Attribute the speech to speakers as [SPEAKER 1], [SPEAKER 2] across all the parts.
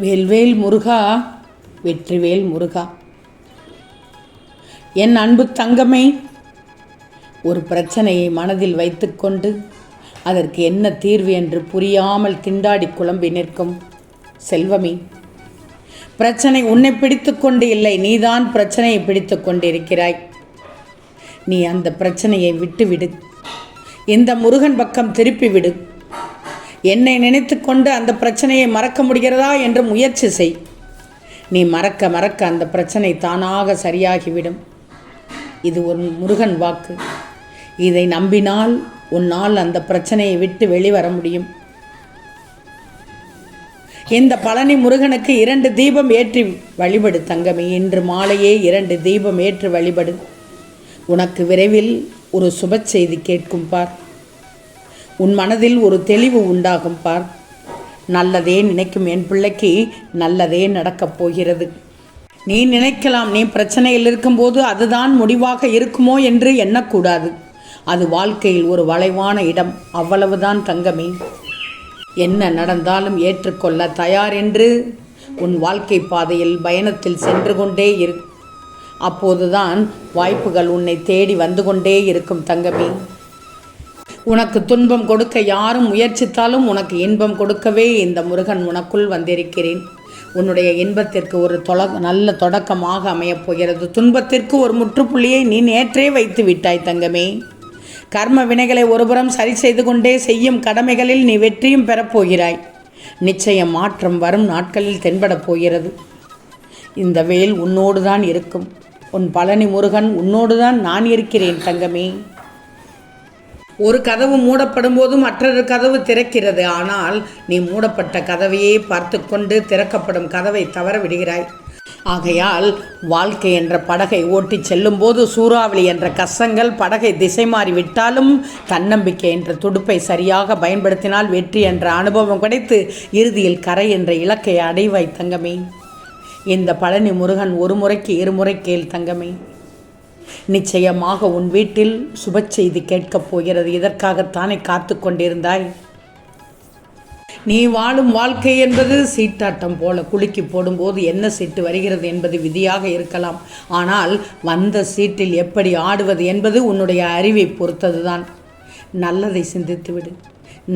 [SPEAKER 1] வேல்வேல் முருகா வெற்றிவேல் முருகா. என் அன்பு தங்கமே ஒரு பிரச்சனையை மனதில் வைத்துக்கொண்டு அதற்கு என்ன தீர்வு என்று புரியாமல் திண்டாடி குழம்பி நிற்கும் செல்வமே. பிரச்சனை உன்னை பிடித்துக்கொண்டு இல்லை நீதான் பிரச்சனையை பிடித்து கொண்டிருக்கிறாய். நீ அந்த பிரச்சனையை விட்டுவிடு. இந்த முருகன் பக்கம் திருப்பிவிடு. என்னை என்னை நினைத்துக்கொண்டு அந்த பிரச்சனையை மறக்க முடிகிறதா என்று முயற்சி செய். நீ மறக்க மறக்க அந்த பிரச்சனை தானாக சரியாகிவிடும். இது ஒரு முருகன் வாக்கு. இதை நம்பினால் உன்னால் அந்த பிரச்சனையை விட்டு வெளிவர முடியும். இந்த பழனி முருகனுக்கு இரண்டு தீபம் ஏற்றி வழிபடு தங்கமே. இன்று மாலையே இரண்டு தீபம் ஏற்றி வழிபடு. உனக்கு விரைவில் ஒரு சுப செய்தி கேட்கும் பார். உன் மனதில் ஒரு தெளிவு உண்டாகும் பார். நல்லதே நினைக்கும் என் பிள்ளைக்கு நல்லதே நடக்கப் போகிறது. நீ நினைக்கலாம் நீ பிரச்சனையில் இருக்கும்போது அதுதான் முடிவாக இருக்குமோ என்று எண்ணக்கூடாது. அது வாழ்க்கையில் ஒரு வளைவான இடம் அவ்வளவுதான் தங்கமே. என்ன நடந்தாலும் ஏற்றுக்கொள்ள தயார் என்று உன் வாழ்க்கை பாதையில் பயணத்தில் சென்று கொண்டே இரு. அப்போதுதான் வாய்ப்புகள் உன்னை தேடி வந்து கொண்டே இருக்கும் தங்கமே. உனக்கு துன்பம் கொடுக்க யாரும் முயற்சித்தாலும் உனக்கு இன்பம் கொடுக்கவே இந்த முருகன் உனக்குள் வந்திருக்கிறேன். உன்னுடைய இன்பத்திற்கு ஒரு தொல நல்ல தொடக்கமாக அமையப் போகிறது. துன்பத்திற்கு ஒரு முற்றுப்புள்ளியை நீ நேற்றே வைத்து விட்டாய் தங்கமே. கர்ம வினைகளை ஒருபுறம் சரி செய்து கொண்டே செய்யும் கடமைகளில் நீ வெற்றியும் பெறப்போகிறாய் நிச்சயம் மாற்றம் வரும் நாட்களில் தென்படப் போகிறது. இந்த வேல் உன்னோடு தான் இருக்கும். உன் பழனி முருகன் உன்னோடு தான் நான் இருக்கிறேன் தங்கமே. ஒரு கதவு மூடப்படும் போதும் மற்றொரு கதவு திறக்கிறது. ஆனால் நீ மூடப்பட்ட கதவையே பார்த்து கொண்டு திறக்கப்படும் கதவை தவற விடுகிறாய். ஆகையால் வாழ்க்கை என்ற படகை ஓட்டிச் செல்லும்போது சூறாவளி என்ற கசங்கள் படகை திசை மாறி விட்டாலும் தன்னம்பிக்கை என்ற துடுப்பை சரியாக பயன்படுத்தினால் வெற்றி என்ற அனுபவம் கிடைத்து இறுதியில் கரை என்ற இலக்கை அடைவாய் தங்கமே. இந்த பழனி முருகன் ஒரு முறைக்கு இருமுறை கேள் தங்கமே. நிச்சயமாக உன் வீட்டில் சுப செய்தி கேட்கப் போகிறது. இதற்காகத்தானே காத்து கொண்டிருந்தாய்? நீ வாழும் வாழ்க்கை என்பது சீட்டாட்டம் போல குலுக்கி போடும்போது என்ன சீட்டு வருகிறது என்பது விதியாக இருக்கலாம். ஆனால் வந்த சீட்டில் எப்படி ஆடுவது என்பது உன்னுடைய அறிவை பொறுத்ததுதான். நல்லதை சிந்தித்துவிடு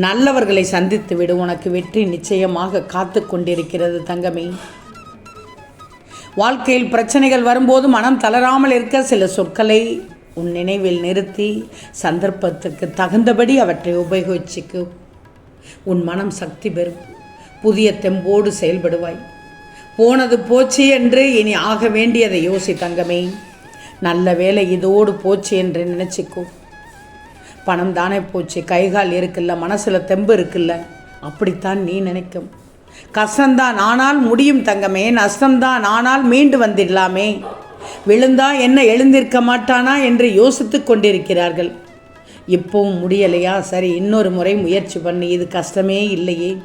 [SPEAKER 1] நல்லவர்களை சந்தித்து விடு. உனக்கு வெற்றி நிச்சயமாக காத்து கொண்டிருக்கிறது தங்கமே. வாழ்க்கையில் பிரச்சனைகள் வரும்போது மனம் தளராமல் இருக்க சில சொற்களை உன் நினைவில் நிறுத்தி சந்தர்ப்பத்துக்கு தகுந்தபடி அவற்றை உபயோகிச்சுக்கு. உன் மனம் சக்தி பெறும். புதிய தெம்போடு செயல்படுவாய். போனது போச்சு என்று இனி ஆக வேண்டியதை யோசி தங்கமே. நல்ல வேலை இதோடு போச்சு என்று நினச்சிக்கோ. பணம் தானே போச்சு. கைகால் இருக்குல்ல மனசில் தெம்பு இருக்குல்ல. அப்படித்தான் நீ நினைக்கும். கஷ்டம்தான் ஆனால் முடியும் தங்கமே. நஷ்டம்தான் ஆனால் மீண்டு வந்துடலாமே. விழுந்தா என்ன எழுந்திருக்க மாட்டானா என்று யோசித்து கொண்டிருக்கிறார்கள். இப்போவும் முடியலையா? சரி இன்னொரு முறை முயற்சி பண்ணி. இது கஷ்டமே இல்லையே.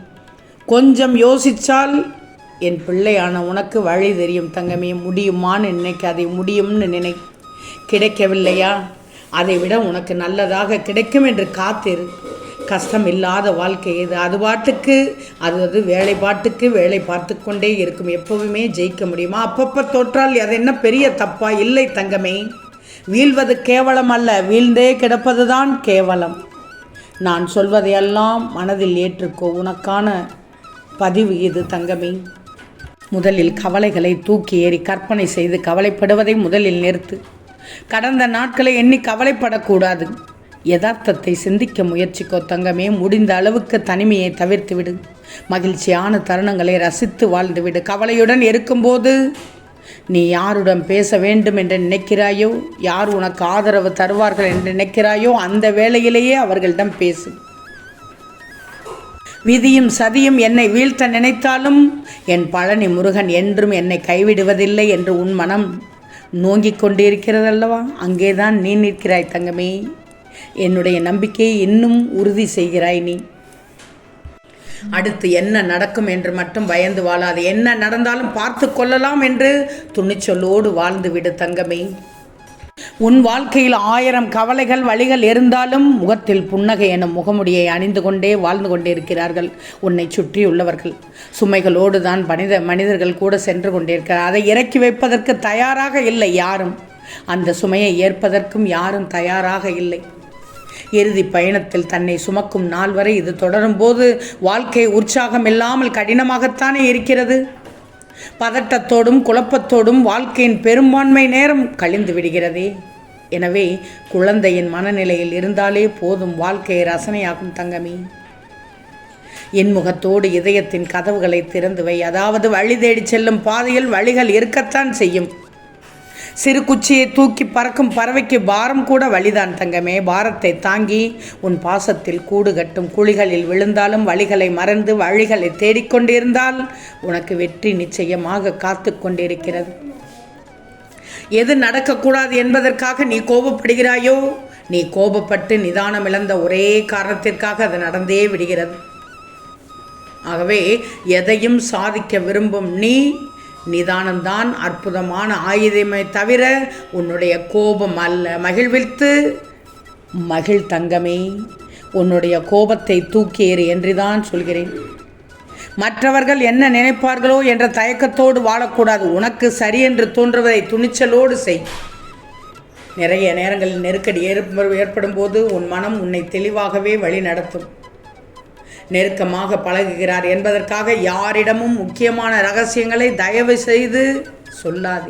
[SPEAKER 1] கொஞ்சம் யோசித்தால் என் பிள்ளையான உனக்கு வழி தெரியும் தங்கமே. முடியுமான்னு நினைக்க அதை முடியும்னு நினை. கிடைக்கவில்லையா? அதை விட உனக்கு நல்லதாக கிடைக்கும் என்று காத்திரு. கஷ்டம் இல்லாத வாழ்க்கை. இது அது பாட்டுக்கு அது அது வேலை பாட்டுக்கு வேலை பார்த்து கொண்டே இருக்கும். எப்போவுமே ஜெயிக்க முடியுமா? அப்பப்போ தோற்றால் அது என்ன பெரிய தப்பா? இல்லை தங்கமே. வீழ்வது கேவலம் அல்ல. வீழ்ந்தே கிடப்பதுதான் கேவலம். நான் சொல்வதையெல்லாம் மனதில் ஏற்றுக்கோ. உனக்கான பதிவு இது தங்கமே. முதலில் கவலைகளை தூக்கி ஏறி கற்பனை செய்து கவலைப்படுவதை முதலில் நிறுத்து. கடந்த நாட்களை எண்ணி கவலைப்படக்கூடாது. யதார்த்தத்தை சிந்திக்க முயற்சிக்கோ தங்கமே முடிந்த அளவுக்கு தனிமையை தவிர்த்து விடு. மகிழ்ச்சியான தருணங்களை ரசித்து வாழ்ந்துவிடு கவலையுடன் இருக்கும்போது நீ யாருடன் பேச வேண்டும் என்று நினைக்கிறாயோ யார் உனக்கு ஆதரவு தருவார்கள் என்று நினைக்கிறாயோ அந்த வேளையிலேயே அவர்களிடம் பேசு. விதியும் சதியும் என்னை வீழ்த்த நினைத்தாலும் என் பழனி முருகன் என்றும் என்னை கைவிடுவதில்லை என்று உன் மனம் நோங்கிக் கொண்டிருக்கிறதல்லவா? அங்கேதான் நீ நிற்கிறாய் தங்கமே. என்னுடைய நம்பிக்கையை இன்னும் உறுதி செய்கிறாய் நீ. அடுத்து என்ன நடக்கும் என்று மட்டும் பயந்து வாழாது. என்ன நடந்தாலும் பார்த்து கொள்ளலாம் என்று துணிச்சலோடு வாழ்ந்து விடு தங்கமே. உன் வாழ்க்கையில் ஆயிரம் கவலைகள் வழிகள் இருந்தாலும் முகத்தில் புன்னகை எனும் முகமுடியை அணிந்து கொண்டே வாழ்ந்து கொண்டே இருக்கிறார்கள் உன்னை சுற்றியுள்ளவர்கள் சுமைகளோடு தான் மனித மனிதர்கள் கூட சென்று கொண்டிருக்கிறார். அதை இறக்கி வைப்பதற்கு தயாராக இல்லை யாரும். அந்த சுமையை ஏற்பதற்கும் யாரும் தயாராக இல்லை. இறுதி பயணத்தில் தன்னை சுமக்கும் நாள் வரை இது தொடரும் போது வாழ்க்கை உற்சாகம் இல்லாமல் கடினமாகத்தானே இருக்கிறது? பதட்டத்தோடும் குழப்பத்தோடும் வாழ்க்கையின் பெரும்பான்மை நேரம் கழிந்து விடுகிறதே. எனவே குழந்தையின் மனநிலையில் இருந்தாலே போதும் வாழ்க்கையை ரசனையாகும் தங்கமி. என் முகத்தோடு இதயத்தின் கதவுகளை திறந்து வை. அதாவது வழி தேடி செல்லும் பாதையில் வழிகள் இருக்கத்தான் செய்யும். சிறு குச்சியை தூக்கி பறக்கும் பறவைக்கு பாரம் கூட வழிதான் தங்கமே. பாரத்தை தாங்கி உன் பாசத்தில் கூடு கட்டும் குழிகளில் விழுந்தாலும் வழிகளை மறந்து வழிகளை தேடிக்கொண்டிருந்தால் உனக்கு வெற்றி நிச்சயமாக காத்து கொண்டிருக்கிறது. எது நடக்கக்கூடாது என்பதற்காக நீ கோபப்படுகிறாயோ? நீ கோபப்பட்டு நிதானம் இழந்த ஒரே காரணத்திற்காக அது நடந்தே விடுகிறது. ஆகவே எதையும் சாதிக்க விரும்பும் நீ நிதானம்தான் அற்புதமான ஆயுதமே தவிர உன்னுடைய கோபம் அல்ல. மகிழ்வித்து. மகிழ் தங்கமே உன்னுடைய கோபத்தை தூக்கி என்றுதான் சொல்கிறேன். மற்றவர்கள் என்ன நினைப்பார்களோ என்ற தயக்கத்தோடு வாழக்கூடாது. உனக்கு சரி என்று தோன்றுவதை துணிச்சலோடு செய். நிறைய நேரங்களில் நெருக்கடி ஏற்படும் போது உன் மனம் உன்னை தெளிவாகவே வழி நடத்தும் நெருக்கமாக பழகுகிறார் என்பதற்காக யாரிடமும் முக்கியமான ரகசியங்களை தயவு செய்து சொல்லாது.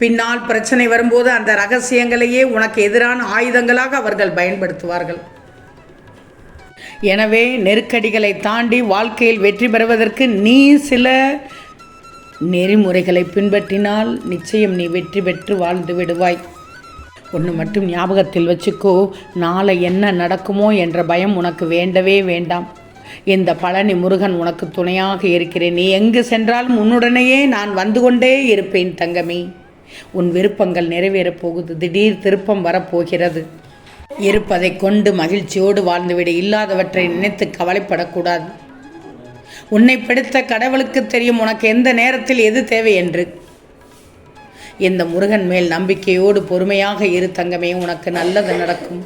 [SPEAKER 1] பின்னால் பிரச்சனை வரும்போது அந்த ரகசியங்களையே உனக்கு எதிரான ஆயுதங்களாக அவர்கள் பயன்படுத்துவார்கள். எனவே நெருக்கடிகளை தாண்டி வாழ்க்கையில் வெற்றி பெறுவதற்கு நீ சில நெறிமுறைகளை பின்பற்றினால் நிச்சயம் நீ வெற்றி பெற்று வாழ்ந்து விடுவாய். ஒன்று மட்டும் ஞாபகத்தில் வச்சுக்கோ. நாளை என்ன நடக்குமோ என்ற பயம் உனக்கு வேண்டவே வேண்டாம். இந்த பழனி முருகன் உனக்கு துணையாக இருக்கிறேன். நீ எங்கு சென்றாலும் உன்னுடனேயே நான் வந்து கொண்டே இருப்பேன் தங்கமே. உன் விருப்பங்கள் நிறைவேறப் போகுது. திடீர் திருப்பம் வரப்போகிறது. இருப்பதை கொண்டு மகிழ்ச்சியோடு வாழ்ந்துவிடு இல்லாதவற்றை நினைத்து கவலைப்படக்கூடாது. உன்னை பிடித்த கடவுளுக்கு தெரியும் உனக்கு எந்த நேரத்தில் எது தேவை என்று. இந்த முருகன் மேல் நம்பிக்கையோடு பொறுமையாக இரு தங்கமே உனக்கு நல்லது நடக்கும்.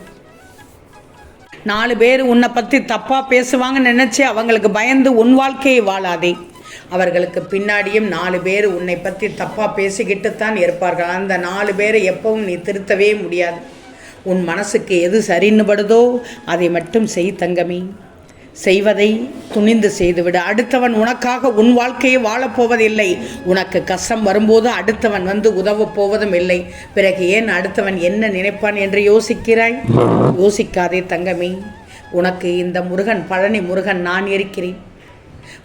[SPEAKER 1] நாலு பேர் உன்னை பற்றி தப்பாக பேசுவாங்கன்னு நினச்சி அவங்களுக்கு பயந்து உன் வாழ்க்கையை வாழாதே. அவர்களுக்கு பின்னாடியும் நாலு பேர் உன்னை பற்றி தப்பாக பேசிக்கிட்டு தான் இருப்பார்கள். அந்த நாலு பேரை எப்பவும் நீ திருத்தவே முடியாது. உன் மனசுக்கு எது சரின்னு படுதோ அதை மட்டும் செய் தங்கமே. செய்வதை துணிந்து செய்துவிடு. அடுத்தவன் உனக்காக உன் வாழ்க்கையை வாழப்போவதில்லை உனக்கு கஷ்டம் வரும்போது அடுத்தவன் வந்து உதவப் போவதும் இல்லை. பிறகு ஏன் அடுத்தவன் என்ன நினைப்பான் என்று யோசிக்கிறாய்? யோசிக்காதே தங்கமே. உனக்கு இந்த முருகன் பழனி முருகன் நான் இருக்கிறேன்.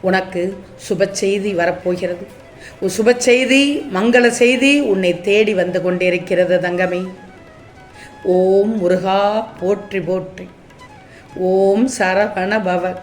[SPEAKER 1] உனக்கு சுப செய்தி வரப்போகிறது. சுப செய்தி மங்கள செய்தி உன்னை தேடி வந்து கொண்டிருக்கிறது தங்கமே. ஓம் முருகா போற்றி போற்றி. ஓம் சரவண பவ